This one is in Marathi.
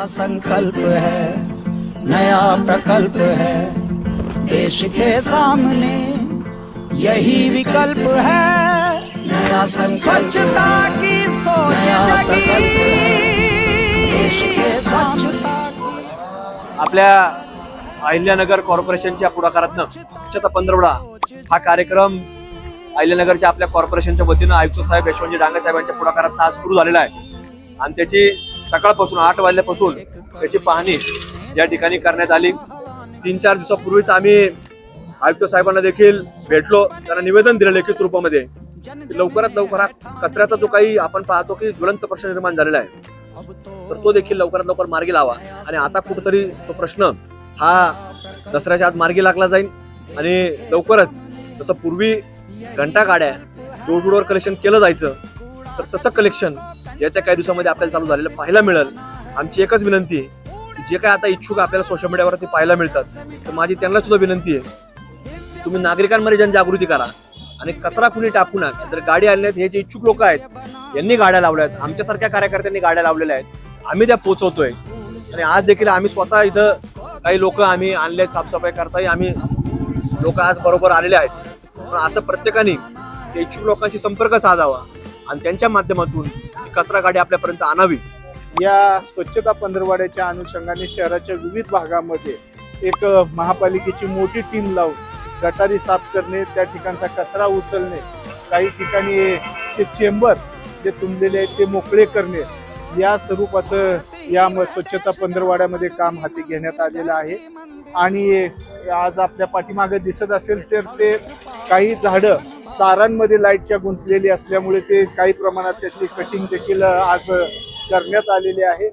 नया संकल्प है नया प्रकल्प है। देश के सामने यही विकल्प है नया संकल्प स्वच्छता की सोच स्वच्छता आपल्या अहिल्यानगर कॉर्पोरेशनच्या पुढाकारातनं स्वच्छता पंधरवडा हा कार्यक्रम अहिल्यानगरच्या आपल्या कॉर्पोरेशनच्या वतीनं आयुक्त साहेब यशवंतजी डांगे साहेबांच्या पुढाकारातनं आज सुरू झालेला आहे. आणि त्याची सकाळपासून आठ वाजल्यापासून त्याची पाहणी या ठिकाणी करण्यात आली. तीन चार दिवसापूर्वीच आम्ही आयुक्त साहेबांना देखील भेटलो. त्यांना निवेदन दिलं लिखित रूपामध्ये. लवकरात लवकरात लवकर कचऱ्याचा जो काही आपण पाहतो की ज्वलंत प्रश्न निर्माण झालेला आहे तर तो देखील लवकरात लवकर मार्गी लावा. आणि आता कुठंतरी तो प्रश्न हा दसऱ्याच्या आत मार्गी लागला जाईल. आणि लवकरच जसं पूर्वी घंटा गाड्या डोर टू डोर कलेक्शन केलं जायचं तर तसं कलेक्शन याच्या काही दिवसामध्ये आपल्याला चालू झालेलं पाहायला मिळेल. आमची एकच विनंती आहे की जे काय आता इच्छुक आपल्याला सोशल मीडियावरती पाहायला मिळतात. तर माझी त्यांना सुद्धा विनंती आहे तुम्ही नागरिकांमध्ये जनजागृती करा आणि कचरा कुणी टाकू नका. जर गाडी आणल्यात आहेत हे जे इच्छुक लोक आहेत यांनी गाड्या लावल्या आहेत आमच्यासारख्या कार्यकर्त्यांनी गाड्या लावलेल्या आहेत आम्ही त्या पोचवतोय आणि आज देखील आम्ही स्वतः इथं काही लोक आम्ही आणले आहेत साफसफाई करताही आम्ही लोक आज बरोबर आलेले आहेत. पण असं प्रत्येकाने इच्छुक लोकांशी संपर्क साधावा. आणि त्यांच्या माध्यमातून कचरा गाडी आपल्यापर्यंत आणावी. या स्वच्छता पंधरवाड्याच्या अनुषंगाने शहराच्या विविध भागामध्ये एक महापालिकेची मोठी टीम लावून गटारी साफ करणे त्या ठिकाणचा कचरा उचलणे काही ठिकाणी ते चेंबर जे तुंबलेले आहेत ते मोकळे करणे या स्वरूपाचं या स्वच्छता पंधरवाड्यामध्ये काम हाती घेण्यात आलेलं आहे. आणि आज आपल्या पाठीमागे दिसत असेल तर ते काही झाडं तारांमध्ये लाईटच्या गुंतलेली असल्यामुळे ते काही प्रमाणात त्याची कटिंग देखील आज करण्यात आलेली आहे.